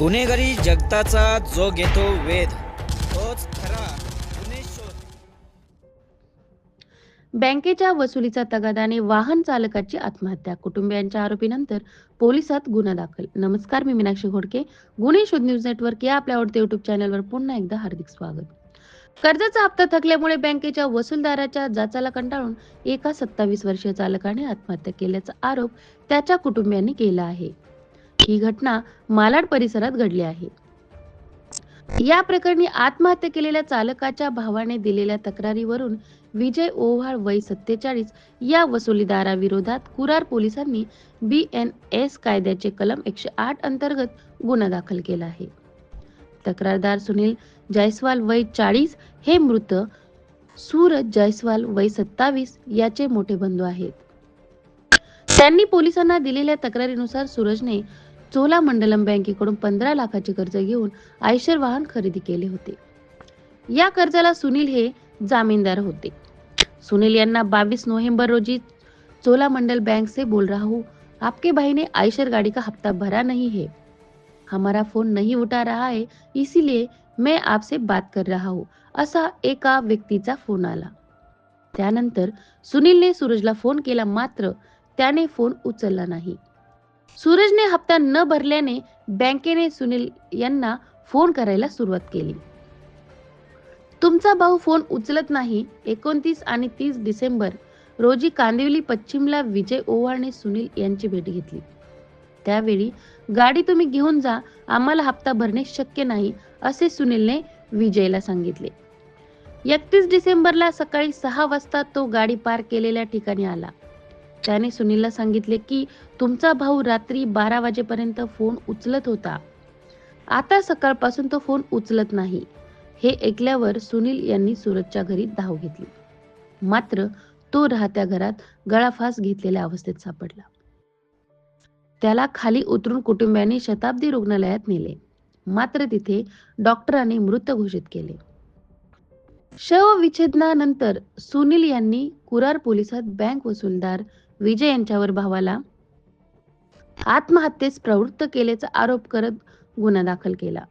गुन्हेगारी जगताचा जो घेतो वेध तोच खरा बँकेच्या वसुलीचा तगादाने वाहन चालकाची आत्महत्या. कुटुंबियांच्या आरोपीनंतर पोलिसात गुन्हा दाखल. नमस्कार मी मीनाक्षी घोडके. गुन्हे शोध न्यूज नेटवर्क या आपल्या आवडते युट्यूब चॅनलवर पुन्हा एकदा हार्दिक स्वागत. कर्जाचा हप्ता थकल्यामुळे बँकेच्या वसूलदाराच्या जाचाला कंटाळून एका सत्तावीस वर्षीय चालकाने आत्महत्या केल्याचा आरोप त्याच्या कुटुंबियांनी केला आहे. ही घटना मालाड परिसरात घडली आहे. या प्रकरणी आत्महत्या केलेल्या चालकाच्या भावाने दिलेल्या तक्रारीवरून विजय ओव्हाळ वय सत्तेचाळीस या वसुलीदाराविरोधात कुरार पोलिसांनी बी एन एस कायद्याचे कलम एकशे आठ अंतर्गत गुन्हा दाखल केला आहे. तक्रारदार सुनील जायस्वाल वय चाळीस हे मृत सूरज जायस्वाल वय सत्तावीस याचे मोठे बंधू आहेत. त्यांनी पोलिसांना दिलेल्या तक्रारीनुसार सूरजने चोलामंडलम बँकेकडून पंधरा लाखाचे कर्ज घेऊन आयशर वाहन खरेदी केले होते. या कर्जाला सुनील हे जामीनदार होते. सुनील यांना बावीस नोव्हेंबर रोजी चोलामंडल बैंक से बोल रहा हूँ आपके भाई ने आयशर गाड़ी का हफ्ता भरा नहीं है. हमारा फोन नहीं उठा रहा है इसीलिए मैं आपसे बात कर रहा हूँ असा एका व्यक्तीचा फोन आला. त्यानंतर सुनीलने सूरजला फोन केला मात्र त्याने फोन उचलला नाही. सूरजने हप्ता न भरल्याने बँकेने सुनील यांना फोन करायला सुरुवात केली. तुमचा भाऊ फोन उचलत नाही. एकोणतीस आणि तीस डिसेंबर रोजी कांदिवली पश्चिमला विजय ओवाळने सुनील यांची भेट घेतली. त्यावेळी गाडी तुम्ही घेऊन जा. आम्हाला हप्ता भरणे शक्य नाही असे सुनीलने विजयला सांगितले. एकतीस डिसेंबरला सकाळी सहा वाजता तो गाडी पार्क केलेल्या ठिकाणी आला. त्याने सुनीलला सांगितले की तुमचा भाऊ रात्री बारा वाजेपर्यंत फोन उचलत होता. आता सकाळपासून तो फोन उचलत नाही. हे ऐकल्यावर सुनील यांनी सूरजच्या घरी धाव घेतली. मात्र तो राहत्या घरात गळाफास घेतलेल्या अवस्थेत सापडला. त्याला खाली उतरून कुटुंबियांनी शताब्दी रुग्णालयात नेले. मात्र तिथे डॉक्टरांनी मृत घोषित केले. शवविच्छेदनानंतर सुनील यांनी कुरार पोलिसात बँक वसूलदार विजय यांच्यावर भावाला आत्महत्येस प्रवृत्त केल्याचा आरोप करत गुन्हा दाखल केला.